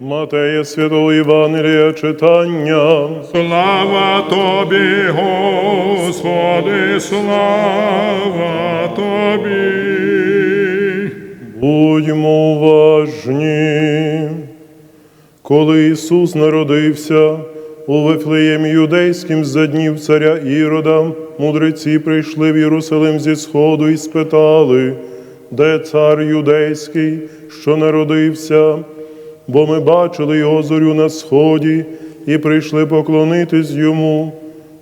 Матея Святого Євангелія читання. Слава тобі, Господи, слава тобі. Будьмо уважні. Коли Ісус народився у Вифлеємі юдейським за днів царя Ірода, мудреці прийшли в Єрусалим зі сходу і спитали, де цар юдейський, що народився, бо ми бачили його зорю на сході і прийшли поклонитись йому.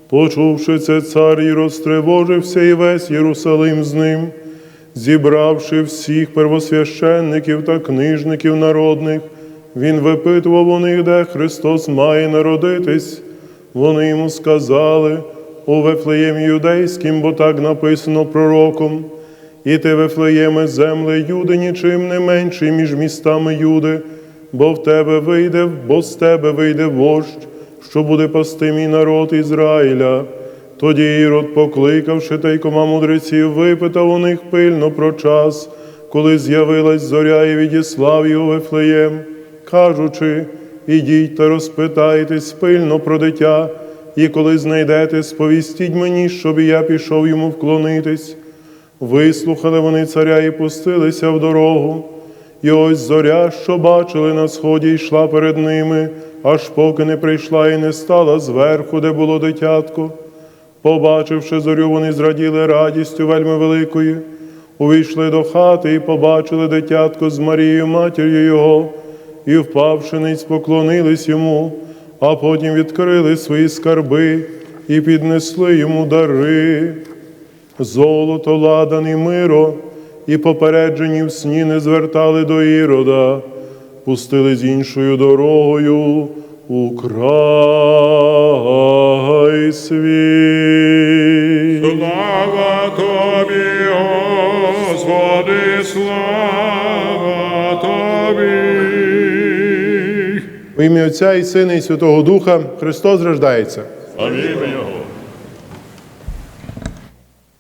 Почувши це, цар і розтривожився, і весь Єрусалим з ним зібравши всіх первосвященників та книжників народних, він випитував у них, де Христос має народитись. Вони йому сказали у Вифлеємі юдейським, бо так написано пророком. І ти, Вифлеєме, земле Юди, нічим не менший між містами Юди, бо в тебе вийде, бо з тебе вийде вождь, що буде пасти мій народ Ізраїля. Тоді Ірод, покликавши тайкома мудреців, випитав у них пильно про час, коли з'явилась зоря і відіслав його Вифлеєм, кажучи, ідіть та розпитайтесь пильно про дитя, і коли знайдете, сповістіть мені, щоб я пішов йому вклонитись. Вислухали вони царя і пустилися в дорогу. І ось зоря, що бачили на сході, йшла перед ними, аж поки не прийшла і не стала зверху, де було дитятко. Побачивши зорю, вони зраділи радістю вельми великою. Увійшли до хати і побачили дитятко з Марією, матір'ю його, і, впавши ниць, поклонились йому, а потім відкрили свої скарби і піднесли йому дари. Золото, ладан і миро, і попереджені в сні не звертали до Ірода, пустили з іншою дорогою у край свій. Слава тобі, Господи, слава тобі. У ім'я Отця і Сина і Святого Духа Христос рождається. Його.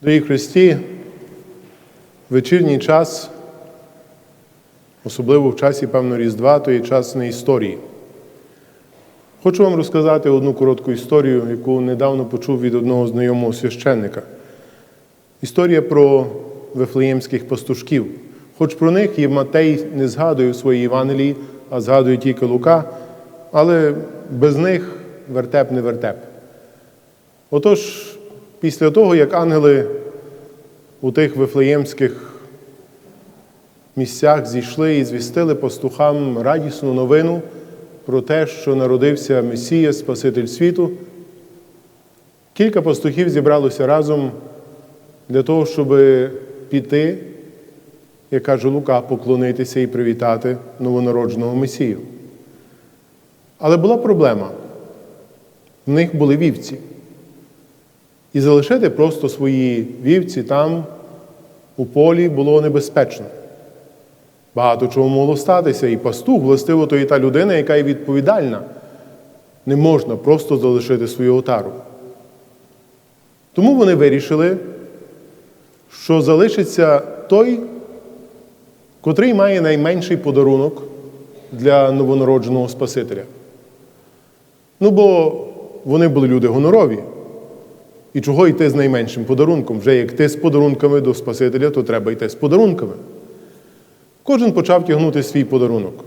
Дорогі Христі, вечірній час, особливо в часі, певно, Різдва, то є час не історії. Хочу вам розказати одну коротку історію, яку недавно почув від одного знайомого священника. Історія про вифлеємських пастушків. Хоч про них і Матей не згадує в своїй Євангелії, а згадує тільки Лука, але без них вертеп не вертеп. Отож, після того, як ангели у тих вифлеємських місцях зійшли і звістили пастухам радісну новину про те, що народився Месія, Спаситель світу, кілька пастухів зібралося разом для того, щоб піти, як каже Лука, поклонитися і привітати новонародженого Месію. Але була проблема. В них були вівці. І залишити просто свої вівці там, у полі, було небезпечно. Багато чого могло статися, і пастух, властиво, то і та людина, яка є відповідальна. Не можна просто залишити свою отару. Тому вони вирішили, що залишиться той, котрий має найменший подарунок для новонародженого Спасителя. Ну, бо вони були люди гонорові. І чого йти з найменшим подарунком? Вже як ти з подарунками до Спасителя, то треба йти з подарунками. Кожен почав тягнути свій подарунок.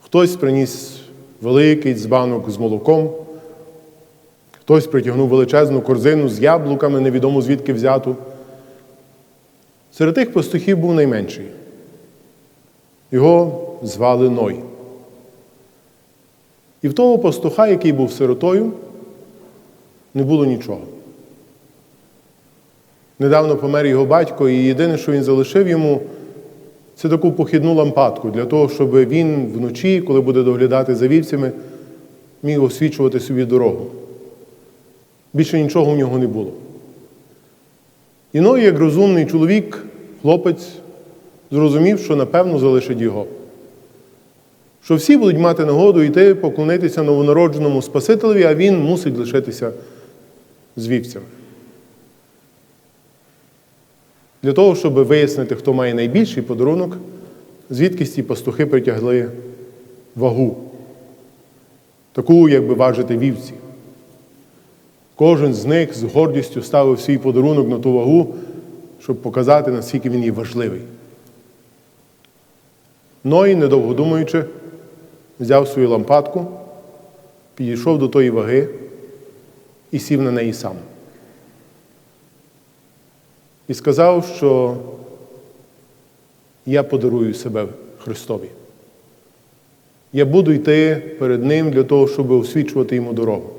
Хтось приніс великий дзбанок з молоком, хтось притягнув величезну корзину з яблуками, невідомо звідки взяту. Серед тих пастухів був найменший. Його звали Ной. І в того пастуха, який був сиротою, не було нічого. Недавно помер його батько, і єдине, що він залишив йому, це таку похідну лампадку для того, щоб він вночі, коли буде доглядати за вівцями, міг освічувати собі дорогу. Більше нічого в нього не було. Іной, як розумний чоловік, хлопець, зрозумів, що напевно залишить його. Що всі будуть мати нагоду йти поклонитися новонародженому Спасителеві, а він мусить лишитися з вівцями. Для того, щоб вияснити, хто має найбільший подарунок, звідкись ці пастухи притягли вагу, таку, як би важити вівці. Кожен з них з гордістю ставив свій подарунок на ту вагу, щоб показати, наскільки він є важливий. Ной, недовго думаючи, взяв свою лампадку, підійшов до тої ваги і сів на неї сам. І сказав, що я подарую себе Христові. Я буду йти перед Ним для того, щоб освічувати йому дорогу.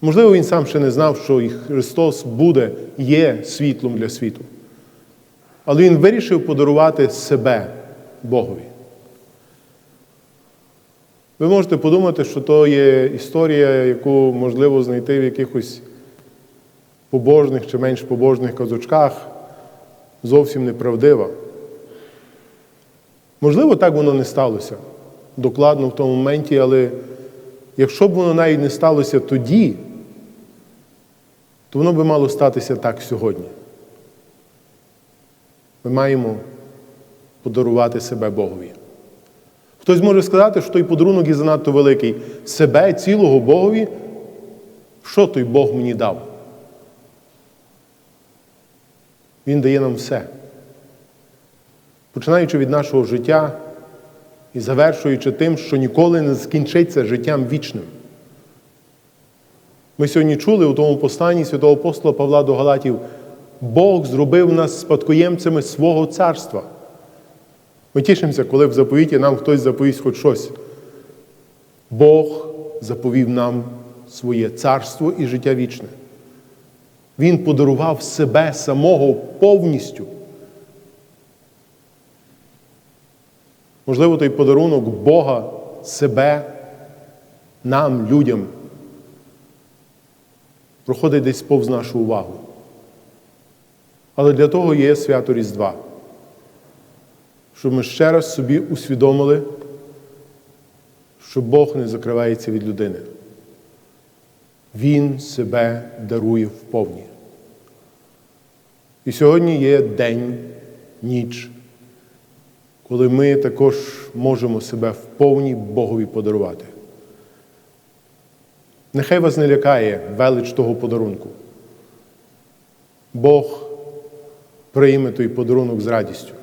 Можливо, він сам ще не знав, що Христос буде, є світлом для світу. Але він вирішив подарувати себе Богові. Ви можете подумати, що то є історія, яку можливо знайти в якихось побожних чи менш побожних казочках, зовсім неправдива. Можливо, так воно не сталося докладно в тому моменті, але якщо б воно навіть не сталося тоді, то воно би мало статися так сьогодні. Ми маємо подарувати себе Богові. Хтось може сказати, що той подарунок є занадто великий. Себе цілого Богові, що той Бог мені дав? Він дає нам все. Починаючи від нашого життя і завершуючи тим, що ніколи не скінчиться життям вічним. Ми сьогодні чули у тому посланні святого апостола Павла до Галатів, Бог зробив нас спадкоємцями свого царства. Ми тішимося, коли в заповіті нам хтось заповість хоч щось. Бог заповів нам своє царство і життя вічне. Він подарував себе самого повністю. Можливо, той подарунок Бога себе, нам, людям, проходить десь повз нашу увагу. Але для того є свято Різдва, щоб ми ще раз собі усвідомили, що Бог не закривається від людини. Він себе дарує вповні. І сьогодні є день, ніч, коли ми також можемо себе вповні Богові подарувати. Нехай вас не лякає велич того подарунку. Бог прийме той подарунок з радістю.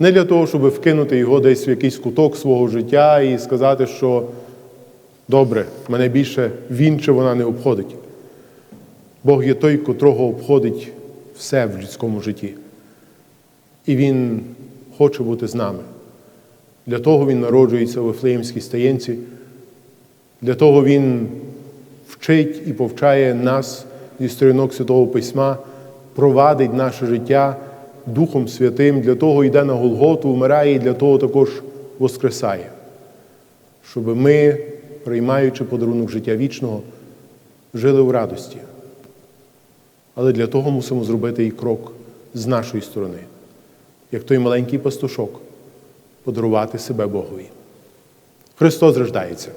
Не для того, щоб вкинути його десь в якийсь куток свого життя і сказати, що добре, мене більше він чи вона не обходить. Бог є той, котрого обходить все в людському житті. І Він хоче бути з нами. Для того Він народжується у Вифлеємській стаєнці, для того Він вчить і повчає нас зі сторінок Святого Письма, провадить наше життя Духом Святим, для того йде на Голготу, вмирає і для того також воскресає, щоб ми, приймаючи подарунок життя вічного, жили в радості. Але для того мусимо зробити і крок з нашої сторони, як той маленький пастушок, подарувати себе Богові. Христос рождається.